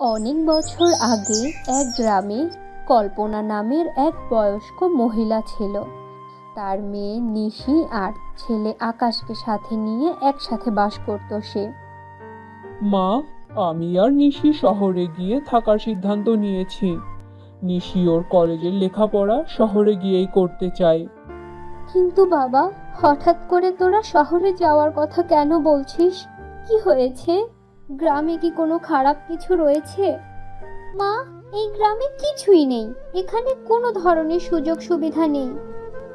অনেক বছর আগে এক গ্রামে কল্পনা নামের এক বয়স্ক মহিলা ছিল। তার মেয়ে নিশি আর ছেলে আকাশকে সাথে নিয়ে একসাথে বাস করত সে। মা আমি আর নিশি শহরে গিয়ে থাকার সিদ্ধান্ত নিয়েছি। নিশি ওর কলেজের লেখাপড়া শহরে গিয়েই করতে চাই কিন্তু বাবা হঠাৎ করে তোরা শহরে যাওয়ার কথা কেন বলছিস? কি হয়েছে? গ্রামে কি কোনো খারাপ কিছু রয়েছে? মা, এই গ্রামে কিছুই নেই। এখানে কোনো ধরনের সুযোগ সুবিধা নেই।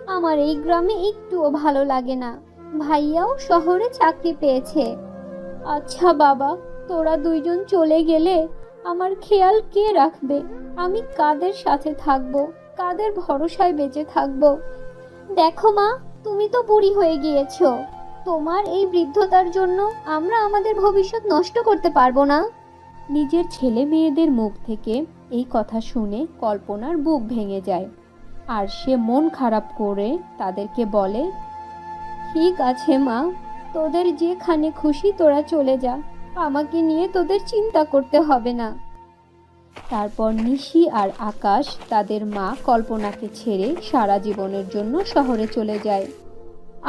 আমার এই গ্রামে একটুও ভালো লাগে না। ভাইয়াও শহরে চাকরি পেয়েছে। আচ্ছা বাবা, তোরা দুইজন চলে গেলে আমার খেয়াল কে রাখবে? আমি কাদের সাথে থাকব? কাদের ভরসায় বেঁচে থাকব? দেখো মা, তুমি তো বুড়ি হয়ে গিয়েছো। তোমার এই বৃদ্ধতার জন্য আমরা আমাদের ভবিষ্যৎ নষ্ট করতে পারব না। নিজের ছেলে মেয়েদের মুখ থেকে এই কথা শুনে কল্পনার বুক ভেঙে যায়। আর সে মন খারাপ করে তাদেরকে বলে, ঠিক আছে মা, তোদের যেখানে খুশি তোরা চলে যা। আমাকে নিয়ে তোদের চিন্তা করতে হবে না তারপর নিশি আর আকাশ তাদের মা কল্পনাকে ছেড়ে সারা জীবনের জন্য শহরে চলে যায়।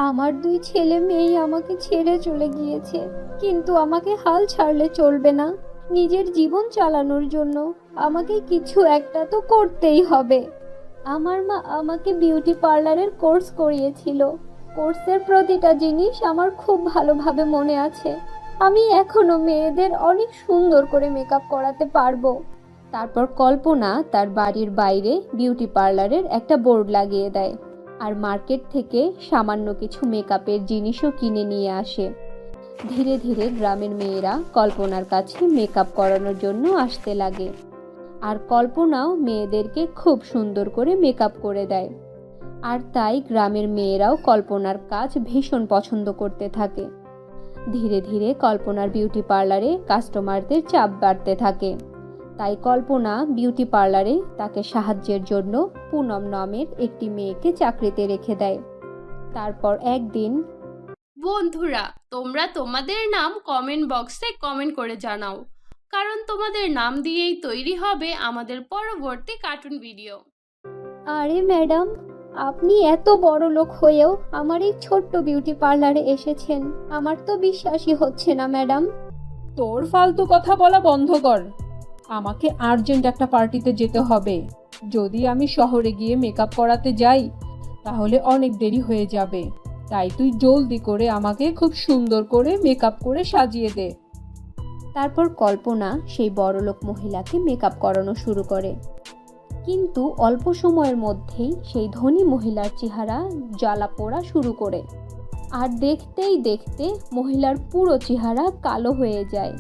আমার দুই ছেলে মেয়েই আমাকে ছেড়ে চলে গিয়েছে, কিন্তু আমাকে হাল ছাড়লে চলবে না। নিজের জীবন চালানোর জন্য আমাকে কিছু একটা তো করতেই হবে। আমার মা আমাকে বিউটি পার্লারের কোর্স করিয়েছিল। কোর্সের প্রতিটা জিনিস আমার খুব ভালোভাবে মনে আছে। আমি এখনও মেয়েদের অনেক সুন্দর করে মেকআপ করাতে পারব। তারপর কল্পনা তার বাড়ির বাইরে বিউটি পার্লারের একটা বোর্ড লাগিয়ে দেয়। আর মার্কেট থেকে সামান্য কিছু মেকআপের জিনিসও কিনে নিয়ে আসে। ধীরে ধীরে গ্রামের মেয়েরা কল্পনার কাছে মেকআপ করানোর জন্য আসতে লাগে। আর কল্পনাও মেয়েদেরকে খুব সুন্দর করে মেকআপ করে দেয়। আর তাই গ্রামের মেয়েরাও কল্পনার কাজ ভীষণ পছন্দ করতে থাকে। ধীরে ধীরে কল্পনার বিউটি পার্লারে কাস্টমারদের চাপ বাড়তে থাকে। তাই কল্পনা বিউটি পার্লারে তাকে সাহায্যের জন্য পুনম নামের একটি মেয়েকে চাকরিতে রেখে দেয়। তারপর একদিন বন্ধুরা তোমরা তোমাদের নাম কমেন্ট বক্সে কমেন্ট করে জানাও কারণ তোমাদের নাম দিয়েই তৈরি হবে আমাদের পরবর্তী কার্টুন ভিডিও আরে ম্যাডাম আপনি এত বড় লোক হয়েও আমার এই ছোট্ট বিউটি পার্লারে এসেছেন। আমার তো বিশ্বাসই হচ্ছে না ম্যাডাম। তোর ফালতু কথা বলা বন্ধ কর। আমাকে আর্জেন্ট একটা পার্টিতে যেতে হবে। যদি আমি শহরে গিয়ে মেকআপ করাতে যাই, তাহলে অনেক দেরি হয়ে যাবে। তাই তুই জলদি করে আমাকে খুব সুন্দর করে মেকআপ করে সাজিয়ে দে। তারপর কল্পনা সেই বড়লোক মহিলাকে মেকআপ করানো শুরু করে। কিন্তু অল্প সময়ের মধ্যেই সেই ধনী মহিলার চেহারা জ্বালা পোড়া শুরু করে। আর দেখতেই দেখতে মহিলার পুরো চেহারা কালো হয়ে যায়।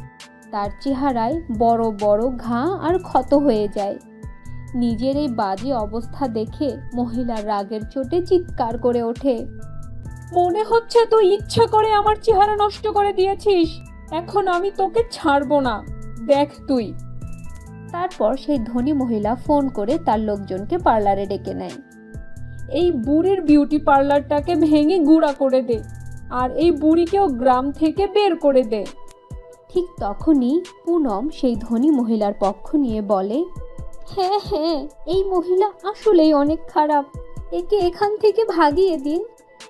তার চেহারায় বড় বড় ঘা আর ক্ষত হয়ে যায়। নিজের এই বাজে অবস্থা দেখে মহিলার রাগের চোটে চিৎকার করে ওঠে। মনে হচ্ছে তুই ইচ্ছা করে আমার চেহারা নষ্ট করে দিয়েছিস। এখন আমি তোকে ছাড়বো না। দেখ তুই। তারপর সেই ধনী মহিলা ফোন করে তার লোকজনকে পার্লারে ডেকে নেয়। এই বুড়ির বিউটি পার্লারটাকে ভেঙে গুঁড়া করে দে। আর এই বুড়িকেও গ্রাম থেকে বের করে দে। ঠিক তখনই পুনম সেই ধনী মহিলার পক্ষ নিয়ে বলে হ্যাঁ হ্যাঁ এই মহিলা আসলেই অনেক খারাপ। একে এখান থেকে ভাগিয়ে দিন।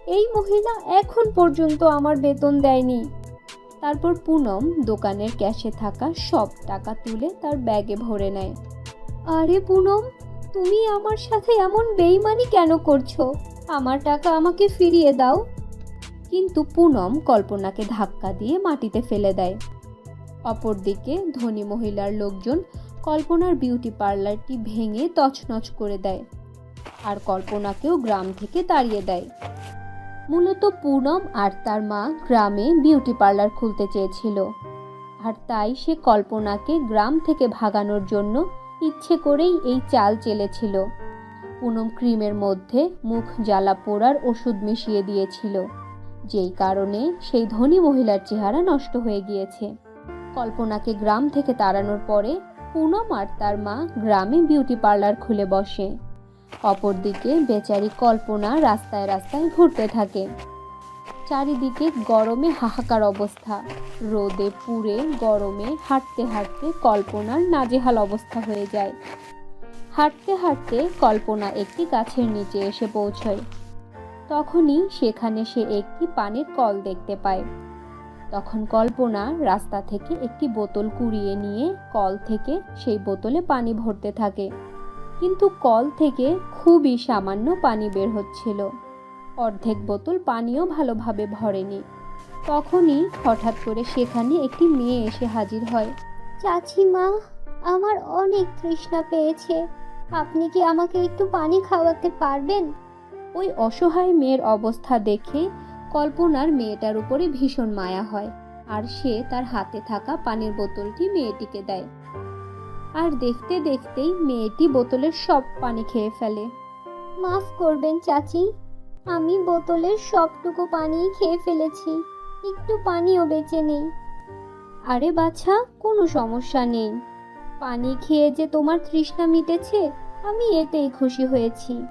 এই মহিলা এখন পর্যন্ত আমার বেতন দেয়নি। তারপর পুনম দোকানের ক্যাশে থাকা সব টাকা তুলে তার ব্যাগে ভরে নেয়। আরে পুনম, তুমি আমার সাথে এমন বেইমানি কেন করছ? আমার টাকা আমাকে ফিরিয়ে দাও। কিন্তু পুনম কল্পনাকে ধাক্কা দিয়ে মাটিতে ফেলে দেয়। অপরদিকে ধনী মহিলার লোকজন কল্পনার বিউটি পার্লারটি ভেঙে তছনছ করে দেয় আর কল্পনাকেও গ্রাম থেকে তাড়িয়ে দেয়। মূলত পুনম আর তার মা গ্রামে বিউটি পার্লার খুলতে চেয়েছিল। আর তাই সে কল্পনাকে গ্রাম থেকে ভাগানোর জন্য ইচ্ছে করেই এই চাল চেলেছিল। পুনম ক্রিমের মধ্যে মুখ জ্বালা পোড়ার ওষুধ মিশিয়ে দিয়েছিল। যেই কারণে সেই ধনী মহিলার চেহারা নষ্ট হয়ে গিয়েছে। কল্পনাকে গ্রাম থেকে তাড়ানোর পরে পুনম আর তার মা গ্রামে বিউটি পার্লার খুলে বসে। অপরদিকে বেচারি কল্পনা রাস্তায় রাস্তায় ঘুরতে থাকে। চারিদিকে গরমে হাহাকার অবস্থা। রোদে পুড়ে গরমে হাঁটতে হাঁটতে কল্পনার নাজেহাল অবস্থা হয়ে যায়। হাঁটতে হাঁটতে কল্পনা একটি গাছের নিচে এসে পৌঁছয়। তখনই সেখানে সে একটি পানির কল দেখতে পায়। তখন কল্পনা রাস্তা থেকে একটি বোতল কুড়িয়ে নিয়ে কল থেকে সেই বোতলে পানি ভরতে থাকে। কিন্তু কল থেকে খুবই সামান্য পানি বের হচ্ছিল। অর্ধেক বোতল পানিও ভালোভাবে ভরেনি। তখনই হঠাৎ করে সেখানে একটি মেয়ে এসে হাজির হয়। চাচিমা আমার অনেক তৃষ্ণা পেয়েছে। আপনি কি আমাকে একটু পানি খাওয়াতে পারবেন? ওই অসহায় মেয়ের অবস্থা দেখে কল্পনার মেয়েটার উপরে ভীষণ মায়া হয় আর সে তার হাতে থাকা পানির বোতলটি মেয়েটিকে দেয়। আর দেখতে দেখতেই মেয়েটি বোতলের সব পানি খেয়ে ফেলে। মাফ করবেন চাচি। আমি বোতলের সবটুকু পানি খেয়ে ফেলেছি। একটু পানিও বেঁচে নেই। আরে বাছা কোনো সমস্যা নেই। পানি খেয়ে যে তোমার তৃষ্ণা মিটেছে আমি এতেই খুশি হয়েছি।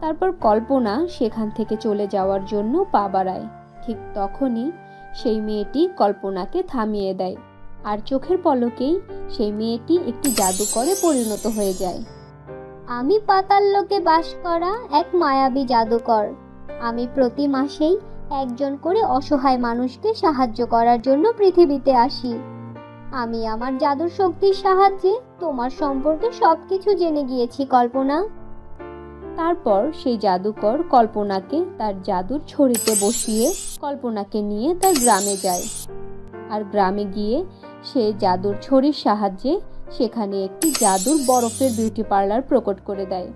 তারপর কল্পনা সেখান থেকে চলে যাওয়ার জন্য পা বাড়ায় ঠিক তখনই সেই মেয়েটি কল্পনাকে থামিয়ে দেয় আর চোখের পলকেই সেই মেয়েটি একটি জাদুকরে পরিণত হয়ে যায়। আমি পাতাল লোকে বাস করা এক মায়াবী জাদুকর। আমি প্রতি মাসেই একজন করে অসহায় মানুষকে সাহায্য করার জন্য পৃথিবীতে আসি। আমি আমার জাদুর শক্তির সাহায্যে তোমার সম্পর্কে সবকিছু জেনে গিয়েছি, কল্পনা। তারপর সেই জাদুকর কল্পনাকে তার জাদুর ছড়িতে বসিয়ে কল্পনাকে নিয়ে তার গ্রামে যায়। আর গ্রামে গিয়ে সে জাদুর ছড়ির সাহায্যে সেখানে একটি জাদুর বরফের বিউটি পার্লার প্রকট করে দেয়।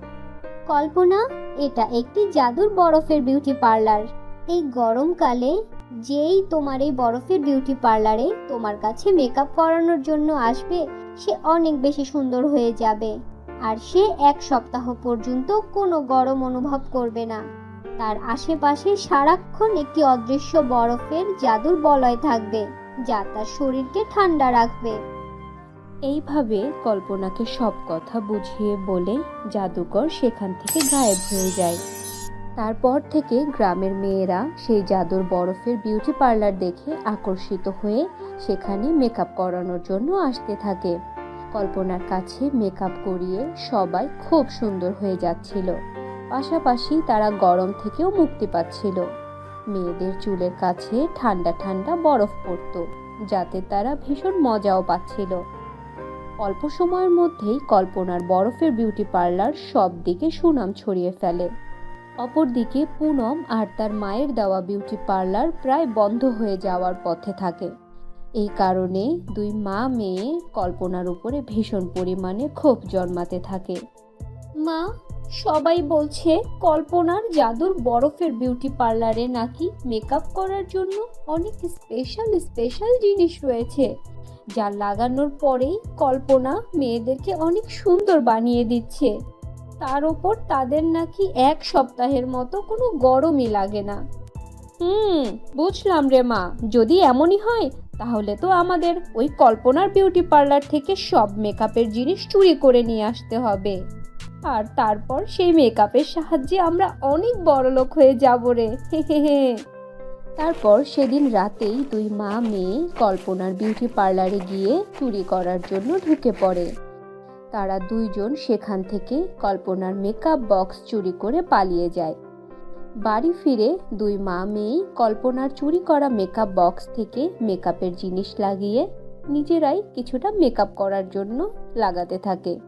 কল্পনা, এটা একটি জাদুর বরফের বিউটি পার্লার এই গরমকালে যেই তোমার এই বরফের বিউটি পার্লারে তোমার কাছে মেকআপ করানোর জন্য আসবে, সে অনেক বেশি সুন্দর হয়ে যাবে। আর সে এক সপ্তাহ পর্যন্ত কোনো গরম অনুভব করবে না। তার আশেপাশে সারাক্ষণ একটি অদৃশ্য বরফের জাদুর বলয় থাকবে, যা তার শরীরকে ঠান্ডা রাখবে। এইভাবে কল্পনাকে সব কথা বুঝিয়ে বলে জাদুকর সেখান থেকে গায়েব হয়ে যায়। তারপর থেকে গ্রামের মেয়েরা সেই জাদুর বরফের বিউটি পার্লার দেখে আকর্ষিত হয়ে সেখানে মেকআপ করানোর জন্য আসতে থাকে। কল্পনার কাছে মেকআপ করিয়ে সবাই খুব সুন্দর হয়ে যাচ্ছিল। পাশাপাশি তারা গরম থেকেও মুক্তি পাচ্ছিল। মেয়েদের চুলের কাছে ঠান্ডা ঠান্ডা বরফ পড়তো, যাতে তারা ভীষণ মজাও পাচ্ছিল। অল্প সময়ের মধ্যেই কল্পনার বরফের বিউটি পার্লার সব দিকে সুনাম ছড়িয়ে ফেলে। অপরদিকে পুনম আর তার মায়ের দেওয়া বিউটি পার্লার প্রায় বন্ধ হয়ে যাওয়ার পথে থাকে। এই কারণে দুই মা মেয়ে কল্পনার উপরে ভীষণ পরিমাণে ক্ষোভ জন্মাতে থাকে। মা, সবাই বলছে কল্পনার জাদুর বরফের বিউটি পার্লারে নাকি মেকআপ করার জন্য অনেক স্পেশাল স্পেশাল জিনিস রয়েছে, যা লাগানোর পরেই কল্পনা মেয়েদেরকে অনেক সুন্দর বানিয়ে দিচ্ছে। তার ওপর তাদের নাকি এক সপ্তাহের মতো কোনো গরমই লাগে না। হুম, বুঝলাম রে মা। যদি এমনই হয়, তাহলে তো আমাদের ওই কল্পনার বিউটি পার্লার থেকে সব মেকআপের জিনিস চুরি করে নিয়ে আসতে হবে। আর তারপর সেই মেকআপের সাহায্যে আমরা অনেক বড় লোক হয়ে যাব রে। তারপর সেদিন রাতেই দুই মা মেয়ে কল্পনার বিউটি পার্লারে গিয়ে চুরি করার জন্য ঢুকে পড়ে। তারা দুইজন সেখান থেকে কল্পনার মেকআপ বক্স চুরি করে পালিয়ে যায়। বাড়ি ফিরে দুই মা মেয়েই কল্পনার চুরি করা মেকআপ বক্স থেকে মেকআপের জিনিস লাগিয়ে নিজেরাই কিছুটা মেকআপ করার জন্য লাগাতে থাকে।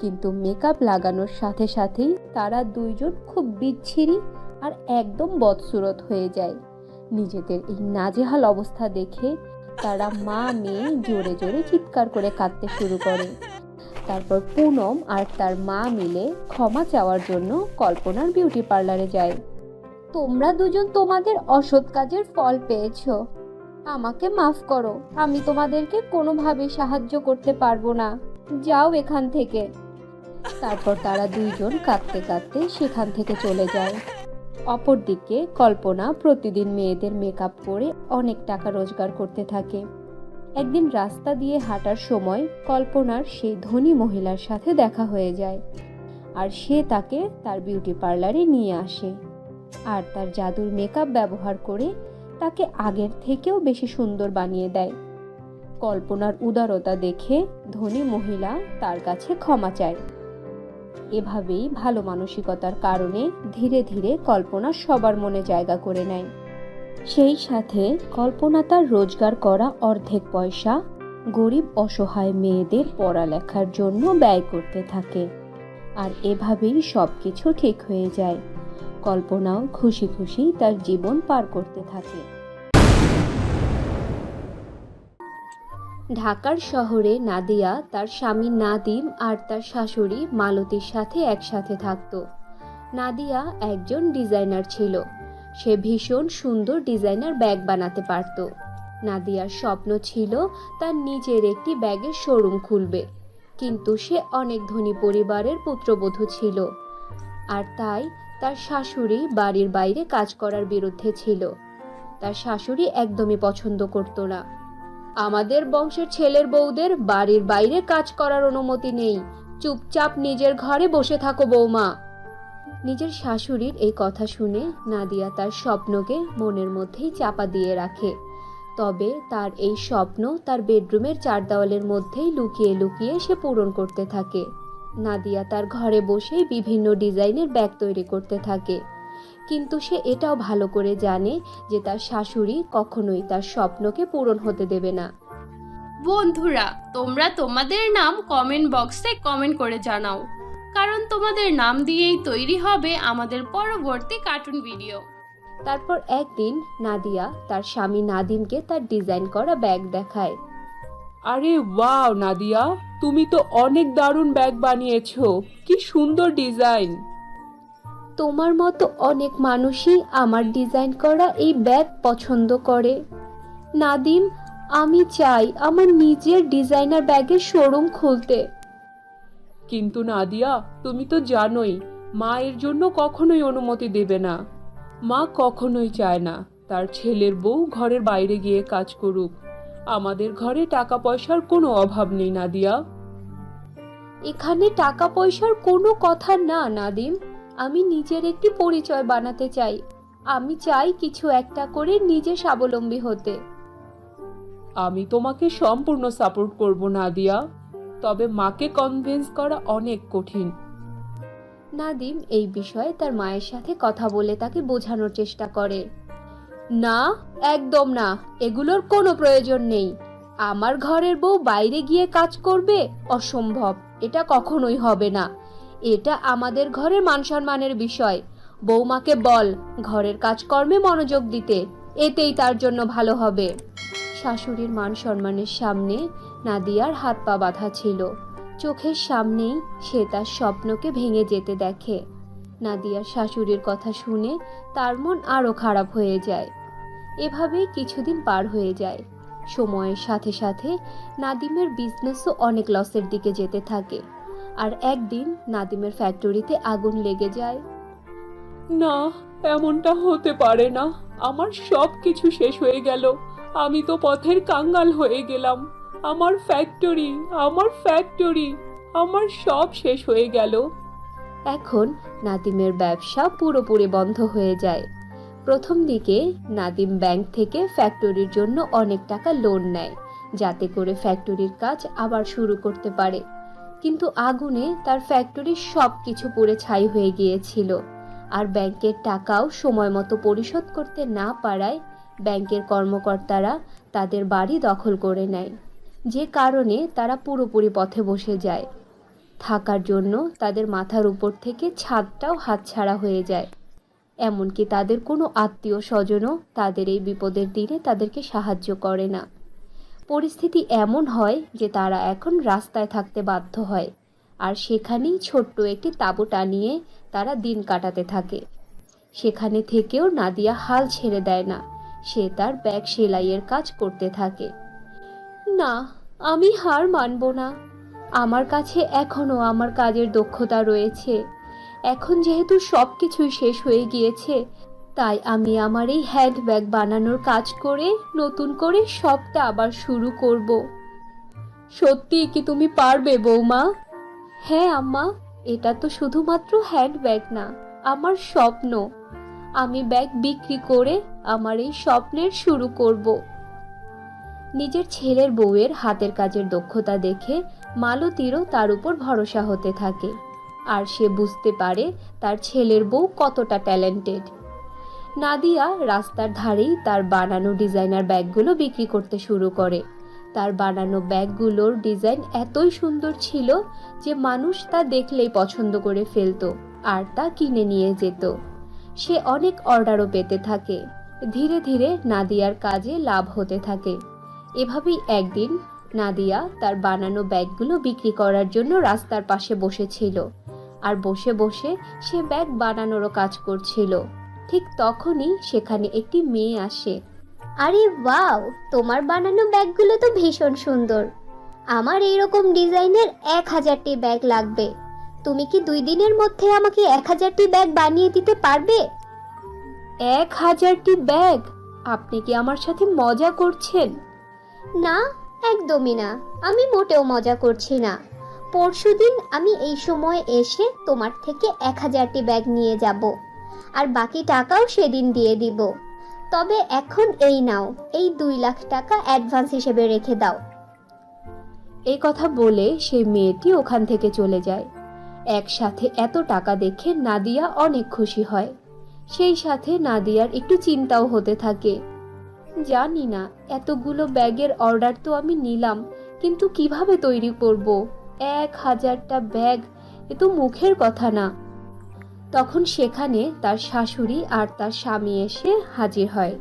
কিন্তু মেকআপ লাগানোর সাথে সাথেই তারা দুইজন খুব বিচ্ছিরি আর একদম বদসুরত হয়ে যায়। নিজেদের এই নাজেহাল অবস্থা দেখে তারা মা মেয়ে জোরে জোরে চিৎকার করে কাঁদতে শুরু করে। তারপর পুনম আর তার মা মিলে ক্ষমা চাওয়ার জন্য কল্পনার বিউটি পার্লারে যায়। তোমরা দুজন তোমাদের অসৎ কাজের ফল পেয়েছ। আমাকে মাফ করো, আমি তোমাদেরকে কোনোভাবে সাহায্য করতে পারব না। যাও এখান থেকে। তারপর তারা দুইজন কাঁদতে কাঁদতে সেখান থেকে চলে যায়। অপরদিকে কল্পনা প্রতিদিন মেয়েদের মেকআপ করে অনেক টাকা রোজগার করতে থাকে। একদিন রাস্তা দিয়ে হাঁটার সময় কল্পনার সেই ধনী মহিলার সাথে দেখা হয়ে যায়। আর সে তাকে তার বিউটি পার্লারে নিয়ে আসে। আর তার জাদুর মেকআপ ব্যবহার করে তাকে আগের থেকেও বেশি সুন্দর বানিয়ে দেয়। কল্পনার উদারতা দেখে ধনী মহিলা তার কাছে ক্ষমা চায়। এভাবেই ভালো মানসিকতার কারণে ধীরে ধীরে কল্পনা সবার মনে জায়গা করে নেয়। সেই সাথে কল্পনা তার রোজগার করা অর্ধেক পয়সা গরিব অসহায় মেয়েদের পড়ালেখার জন্য ব্যয় করতে থাকে। আর এভাবেই সব কিছু ঠিক হয়ে যায়। কল্পনাও খুশি খুশি তার জীবন পার করতে থাকে। ঢাকার শহরে নাদিয়া তার স্বামী নাদিম আর তার শাশুড়ি মালতীর সাথে একসাথে থাকতো। নাদিয়া একজন ডিজাইনার ছিল। সে ভীষণ সুন্দর ডিজাইনার ব্যাগ বানাতে পারত। নাদিয়ার স্বপ্ন ছিল তার নিজের একটি ব্যাগের শোরুম খুলবে, কিন্তু সে অনেক ধনী পরিবারের পুত্রবধূ ছিল আর তাই তার শাশুড়ি বাড়ির বাইরে কাজ করার বিরুদ্ধে ছিল। তার শাশুড়ি একদমই পছন্দ করত না। আমাদের বংশের ছেলের বউদের বাড়ির বাইরে কাজ করার অনুমতি নেই। চুপচাপ নিজের ঘরে বসে থাকো বৌমা নিজের শাশুড়ির এই কথা শুনে নাদিয়া তার স্বপ্নকে মনের মধ্যেই চাপা দিয়ে রাখে। তবে তার এই স্বপ্ন তার বেডরুমের চার দেওয়ালের মধ্যেই লুকিয়ে লুকিয়ে সে পূরণ করতে থাকে। নাদিয়া তার ঘরে বসেই বিভিন্ন ডিজাইনের ব্যাগ তৈরি করতে থাকে। কিন্তু সে এটাও ভালো করে জানে যে তার শাশুড়ি কখনোই তার স্বপ্নকে পূরণ হতে দেবে না। বন্ধুরা, তোমরা তোমাদের নাম কমেন্ট বক্সে কমেন্ট করে জানাও। কারণ তোমাদের নাম দিয়েই তৈরি হবে আমাদের পরবর্তী কার্টুন ভিডিও। তারপর একদিন নাদিয়া তার স্বামী নাদিমকে তার ডিজাইন করা ব্যাগ দেখায়। আরে ওয়াও নাদিয়া তুমি তো অনেক দারুণ ব্যাগ বানিয়েছো। কি সুন্দর ডিজাইন। তোমার মতো অনেক মানুষই আমার ডিজাইন করা এই ব্যাগ পছন্দ করে। নাদিম আমি চাই আমার নিজের ডিজাইনার ব্যাগের শোরুম খুলতে। কিন্তু নাদিয়া তুমি তো জানোই মা এর জন্য কখনোই অনুমতি দেবে না। মা কখনোই চায় না তার ছেলের বউ ঘরের বাইরে গিয়ে কাজ করুক। আমাদের ঘরে টাকা পয়সার কোনো অভাব নেই নাদিয়া। এখানে টাকা পয়সার কোনো কথা না নাদিম। আমি নিজের একটি পরিচয় বানাতে চাই। আমি চাই কিছু একটা করে নিজে স্বাবলম্বী হতে। আমি তোমাকে সম্পূর্ণ সাপোর্ট করব নাদিয়া। তবে মাকে কনভিন্স করা অনেক কঠিন। নাদিম এই বিষয়ে তার মায়ের সাথে কথা বলে তাকে বোঝানোর চেষ্টা করে। না, একদম না, এগুলোর কোনো প্রয়োজন নেই। আমার ঘরের বউ বাইরে গিয়ে কাজ করবে, অসম্ভব, এটা কখনোই হবে না। এটা আমাদের ঘরের মান সম্মানের বিষয়। বৌমাকে বল, ঘরের কাজকর্মে মনোযোগ দিতে, এতেই তার জন্য ভালো হবে। শাশুড়ির মান সম্মানের সামনে নাদিয়ার হাত পা বাঁধা ছিল। চোখের সামনেই সে তার স্বপ্নকে ভেঙে যেতে দেখে। নাদিয়ার শাশুড়ির কথা শুনে তার মন আরও খারাপ হয়ে যায়। এভাবেই কিছুদিন পার হয়ে যায়। সময়ের সাথে সাথে নাদিমের বিজনেসও অনেক লসের দিকে যেতে থাকে। আর একদিন নাদিমের ফ্যাক্টরিতে আগুন লেগে যায়। না, এমনটা হতে পারে না। আমার সব কিছু শেষ হয়ে গেল। আমি তো পথের কাঙ্গাল হয়ে গেলাম। আমার ফ্যাক্টরি আমার ফ্যাক্টরি আমার সব শেষ হয়ে গেল। এখন নাদিমের ব্যবসা পুরোপুরি বন্ধ হয়ে যায়। প্রথম দিকে নাদিম ব্যাংক থেকে ফ্যাক্টরির জন্য অনেক টাকা লোন নেয়, যাতে করে ফ্যাক্টরির কাজ আবার শুরু করতে পারে। কিন্তু আগুনে তার ফ্যাক্টরির সব কিছু পুড়ে ছাই হয়ে গিয়েছিল। আর ব্যাংকের টাকাও সময় মতো পরিশোধ করতে না পারায় ব্যাংকের কর্মকর্তারা তাদের বাড়ি দখল করে নেয়। যে কারণে তারা পুরোপুরি পথে বসে যায়। থাকার জন্য তাদের মাথার উপর থেকে ছাদটাও হাতছাড়া হয়ে যায়। এমনকি তাদের কোনো আত্মীয় স্বজনও তাদের এই বিপদের দিনে তাদেরকে সাহায্য করে না। পরিস্থিতি এমন হয় যে তারা এখন রাস্তায় থাকতে বাধ্য হয়, আর সেখানেই ছোট্ট একটি তাঁবু টানিয়ে তারা দিন কাটাতে থাকে। সেখানে থেকেও নাদিয়া হাল ছেড়ে দেয় না, সে তার ব্যাগ সেলাইয়ের কাজ করতে থাকে। না, আমি হার মানব না। আমার কাছে এখনও আমার কাজের দক্ষতা রয়েছে। এখন যেহেতু সব কিছুই শেষ হয়ে গিয়েছে, তাই আমি আমার এই হ্যান্ড ব্যাগ বানানোর কাজ করে, নতুন করে সবটা আবার শুরু করব। সত্যি কি তুমি পারবে বৌমা? হ্যাঁ আম্মা, এটা তো শুধুমাত্র হ্যান্ড ব্যাগ না, আমার স্বপ্ন। আমি ব্যাগ বিক্রি করে আমার এই স্বপ্নের শুরু করব। নিজের ছেলের বউয়ের হাতের কাজের দক্ষতা দেখে মালতীরও তার উপর ভরসা হতে থাকে। আর সে বুঝতে পারে তার ছেলের বউ কতটা ট্যালেন্টেড। নাদিয়া রাস্তার ধারেই তার বানানো ডিজাইনার ব্যাগগুলো বিক্রি করতে শুরু করে। তার বানানো ব্যাগগুলোর ডিজাইন এতই সুন্দর ছিল যে মানুষ তা দেখলেই পছন্দ করে ফেলতো আর তা কিনে নিয়ে যেত। সে অনেক অর্ডারও পেতে থাকে। ধীরে ধীরে নাদিয়ার কাজে লাভ হতে থাকে। এভাবেই একদিন নাদিয়া তার বানানো ব্যাগগুলো বিক্রি করার জন্য রাস্তার পাশে বসেছিল। আর বসে বসে সে ব্যাগ বানানোরও কাজ করছিল। ঠিক তখনই সেখানে একটি মেয়ে আসে। আরে ওয়াও তোমার বানানো ব্যাগগুলো তো ভীষণ সুন্দর। আমার এইরকম ডিজাইনের এক হাজারটি ব্যাগ লাগবে। তুমি কি দুই দিনের মধ্যে আমাকে এক হাজারটি ব্যাগ বানিয়ে দিতে পারবে? এক হাজারটি ব্যাগ? আপনি কি আমার সাথে মজা করছেন? না, একদমই না। আমি মোটেও মজা করছি না। পরশুদিন আমি এই সময় এসে তোমার থেকে এক হাজারটি ব্যাগ নিয়ে যাব, আর বাকি টাকাও সেদিন দিয়ে দিব। তবে এখন এই নাও, এই দুই লাখ টাকা অ্যাডভান্স হিসেবে রেখে দাও। এই কথা বলে সেই মেয়েটি ওখান থেকে চলে যায়। একসাথে এত টাকা দেখে নাদিয়া অনেক খুশি হয়। সেই সাথে নাদিয়ার একটু চিন্তাও হতে থাকে। জানি না, এতগুলো ব্যাগের অর্ডার তো আমি নিলাম, কিন্তু কীভাবে তৈরি করব? এক হাজারটা ব্যাগ, এ তো মুখের কথা না। তখন সেখানে তার শাশুড়ি আর তার স্বামী এসে হাজির হয়।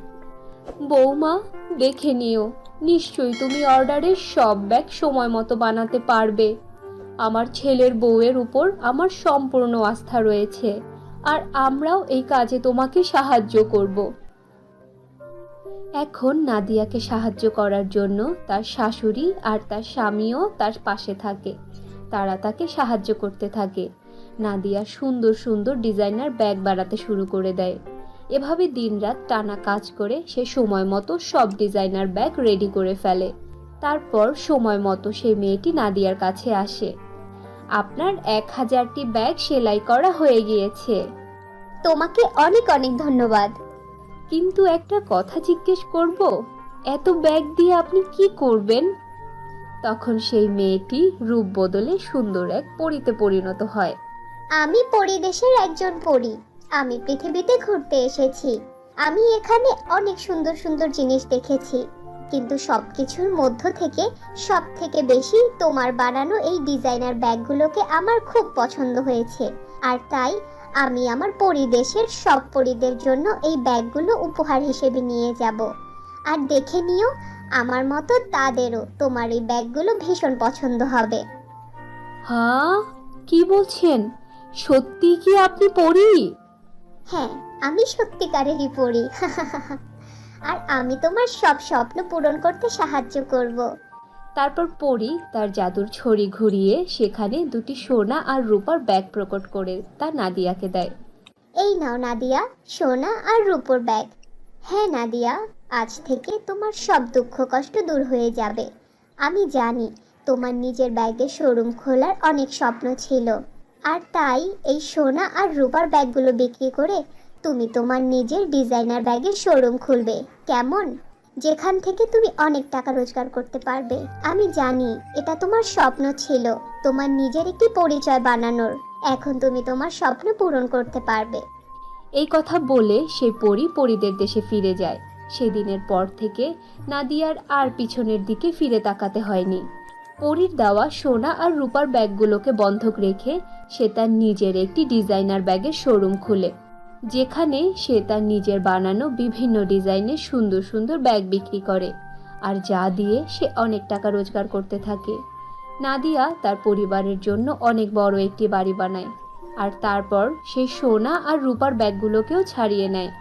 বৌমা, দেখে নিও, নিশ্চয়ই তুমি অর্ডারের সব ব্যাগ সময় মতো বানাতে পারবে। আমার ছেলের বউয়ের উপর আমার সম্পূর্ণ আস্থা রয়েছে, আর আমরাও এই কাজে তোমাকে সাহায্য করব। এখন নাদিয়াকে সাহায্য করার জন্য তার শাশুড়ি আর তার স্বামীও তার পাশে থাকে। তারা তাকে সাহায্য করতে থাকে। নাদিয়া সুন্দর সুন্দর ডিজাইনার ব্যাগ বানাতে শুরু করে দেয়। এভাবে দিনরাত টানা কাজ করে সে সময় মতো সব ডিজাইনার ব্যাগ রেডি করে ফেলে। তারপর সময় মতো সে মেয়েটি নাদিয়ার কাছে আসে। আপনার এক হাজারটি ব্যাগ সেলাই করা হয়ে গিয়েছে। তোমাকে অনেক অনেক ধন্যবাদ। কিন্তু একটা কথা জিজ্ঞেস করব, এত ব্যাগ দিয়ে আপনি কি করবেন? তখন সেই মেয়েটি রূপ বদলে সুন্দর এক পরিতে পরিণত হয়। আমি পরিদেশের একজন পরী। আমি পৃথিবীতে ঘুরতে এসেছি। আমি এখানে অনেক সুন্দর সুন্দর জিনিস দেখেছি। কিন্তু সব কিছুর মধ্য থেকে সব থেকে বেশি তোমার বানানো এই ডিজাইনার ব্যাগগুলোকে আমার খুব পছন্দ হয়েছে। আর তাই আমি আমার পরিদেশের সব পরিদের জন্য এই ব্যাগগুলো উপহার হিসেবে নিয়ে যাব। আর দেখে নিও আমার মতো তাদেরও তোমার এই ব্যাগগুলো ভীষণ পছন্দ হবে। হ্যাঁ কি বলছেন? সত্যি কি আপনি পড়ি হ্যাঁ আমি সত্যিকারেরই পড়ি আর আমি তোমার সব স্বপ্ন পূরণ করতে সাহায্য করব। তারপর পরি তার জাদুর ছড়ি ঘুরিয়ে সেখানে দুটি সোনা আর রূপার ব্যাগ প্রকট করে তা নাদিয়াকে দেয়। এই নাও নাদিয়া, সোনা আর রূপোর ব্যাগ। হ্যাঁ নাদিয়া, আজ থেকে তোমার সব দুঃখ কষ্ট দূর হয়ে যাবে। আমি জানি তোমার নিজের ব্যাগের শোরুম খোলার অনেক স্বপ্ন ছিল। আর তাই এই সোনা আর রূপার ব্যাগগুলো বিক্রি করে তুমি তোমার নিজের ডিজাইনার ব্যাগের শোরুম খুলবে। কেমন? যেখান থেকে তুমি অনেক টাকা রোজগার করতে পারবে। আমি জানি, এটা তোমার স্বপ্ন ছিল, তোমার নিজের একটি পরিচয় বানানোর। এখন তুমি তোমার স্বপ্ন পূরণ করতে পারবে। এই কথা বলে সেই পরি পরিদের দেশে ফিরে যায়। সেদিনের পর থেকে নাদিয়ার আর পিছনের দিকে ফিরে তাকাতে হয়নি। পরির দেওয়া সোনা আর রূপার ব্যাগগুলোকে বন্ধক রেখে সে তার নিজের একটি ডিজাইনার ব্যাগের শোরুম খুলে। যেখানে সে তার নিজের বানানো বিভিন্ন ডিজাইনের সুন্দর সুন্দর ব্যাগ বিক্রি করে, আর যা দিয়ে সে অনেক টাকা রোজগার করতে থাকে। নাদিয়া তার পরিবারের জন্য অনেক বড় একটি বাড়ি বানায়, আর তারপর সে সোনা আর রূপার ব্যাগগুলোকেও ছাড়িয়ে নেয়,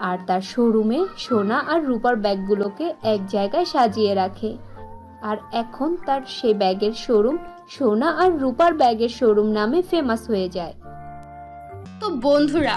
আর তার শোরুমে সোনা আর রূপার ব্যাগগুলোকে এক জায়গায় সাজিয়ে রাখে। আর এখন তার সেই ব্যাগের শোরুম সোনা আর রূপার ব্যাগের শোরুম নামে ফেমাস হয়ে যায়। তো বন্ধুরা